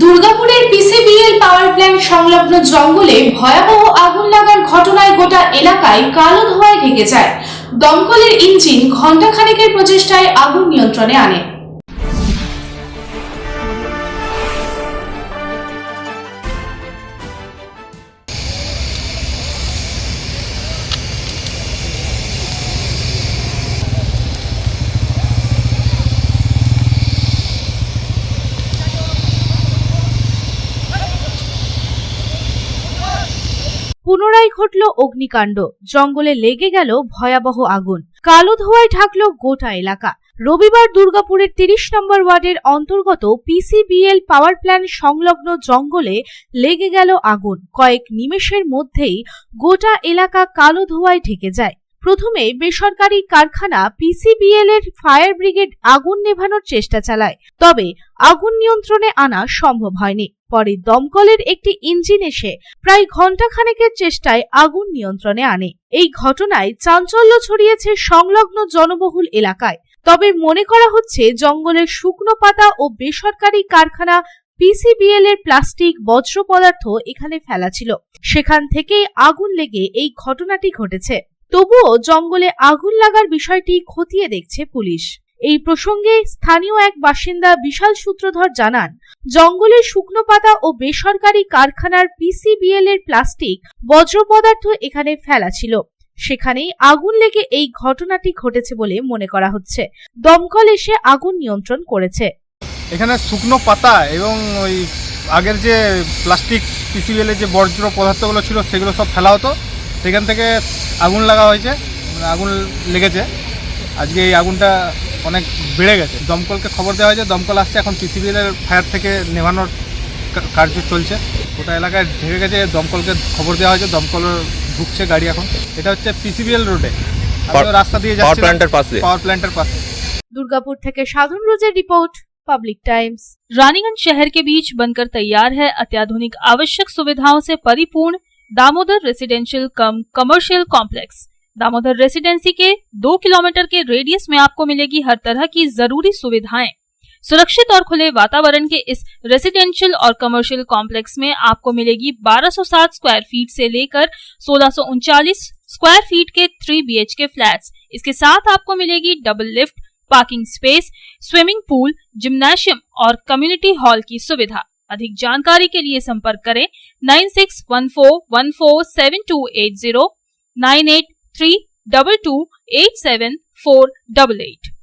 দুর্গাপুরের PCBL power plant সংলগ্ন জঙ্গলে ভয়াবহ আগুন লাগার ঘটনায় গোটা এলাকায় কালো ধোঁয়ায় ঢেকে যায়। দমকলের ইঞ্জিন ঘণ্টাখানেকের প্রচেষ্টায় আগুন নিয়ন্ত্রণে আনে। পুনরায় ঘটল অগ্নিকাণ্ড। জঙ্গলে লেগে গেল ভয়াবহ আগুন। কালো ধোয়ায় ঢাকল গোটা এলাকা। রবিবার দুর্গাপুরের তিরিশ নম্বর ওয়ার্ডের অন্তর্গত পিসিবিএল পাওয়ার প্ল্যান্ট সংলগ্ন জঙ্গলে লেগে গেল আগুন। কয়েক নিমেষের মধ্যেই গোটা এলাকা কালো ধোঁয়ায় ঢেকে যায়। প্রথমে বেসরকারি কারখানা পিসিবিএল এর ফায়ার ব্রিগেড আগুন নেভানোর চেষ্টা চালায়, তবে আগুন নিয়ন্ত্রণে আনা সম্ভব হয়নি। পরে দমকলের একটি ইঞ্জিন এসে প্রায় ঘণ্টাখানেকের চেষ্টায় আগুন নিয়ন্ত্রণে আনে। এই ঘটনায় চাঞ্চল্য ছড়িয়েছে সংলগ্ন জনবহুল এলাকায়। তবে মনে করা হচ্ছে জঙ্গলের শুকনো পাতা ও বেসরকারি কারখানা পিসিবিএল এর প্লাস্টিক, বজ্র পদার্থ এখানে ফেলা ছিল। সেখান থেকেই আগুন লেগে এই ঘটনাটি ঘটেছে। তবুও জঙ্গলে আগুন লাগার বিষয়টি খতিয়ে দেখছে পুলিশ। এই প্রসঙ্গে স্থানীয় এক বাসিন্দা বিশাল সূত্রধর জানান জঙ্গলের শুকনো পাতা ও বেসরকারি কারখানার পিসিবিএল এর প্লাস্টিক, বজ্র পদার্থ এখানে ফেলা ছিল। সেখানেই আগুন লেগে এই ঘটনাটি ঘটেছে বলে মনে করা হচ্ছে। দমকল এসে আগুন নিয়ন্ত্রণ করেছে। এখানে শুকনো পাতা এবং ওই আগের যে প্লাস্টিক, পিসিবিএল এর যে বর্জ্য পদার্থগুলো ছিল, সেগুলো সব ফেলা হতো। সেখান থেকে আগুন লাগা হয়েছে মানে আগুন লেগেছে আজকে এই আগুনটা অনেক বেড়ে গেছে দমকলকে খবর দেওয়া হয়েছে দমকল আসছে এখন পিসিবিএলের ফায়ার থেকে নেভানোর কা- কার্য চলছে গোটা এলাকায় ঢেকে গেছে দমকলকে খবর দেওয়া হয়েছে দমকল ঢুকছে গাড়ি এখন এটা হচ্ছে পিসিবিএল রোডে আমিও রাস্তা দিয়ে পাওয়ার যাচ্ছি প্ল্যান্টের পাশে পাওয়ার প্ল্যান্টের পাশে দুর্গাপুর থেকে সাধন রোজের রিপোর্ট পাবলিক টাইমস रानीगंज शहर के बीच बनकर तैयार है अत्याधुनिक आवश्यक सुविधाओं से परिपूर्ण Damodar residential cum commercial complex Damodar residency के दो किलोमीटर के रेडियस में आपको मिलेगी हर तरह की ज़रूरी सुविधाएँ। सुरक्षित और खुले वातावरण के इस रेसिडेंशियल और कमर्शियल कॉम्प्लेक्स में आपको मिलेगी 1260 स्क्वायर फीट से लेकर सोलह स्क्वायर फीट के थ्री बीएचके फ्लैट्स इसके साथ आपको मिलेगी double lift parking space swimming pool gymnasium और कम्युनिटी हॉल की सुविधा। अधिक जानकारी के लिए संपर्क करें nine six one four one four seven two eight zero, nine eight three double two eight seven four double eight.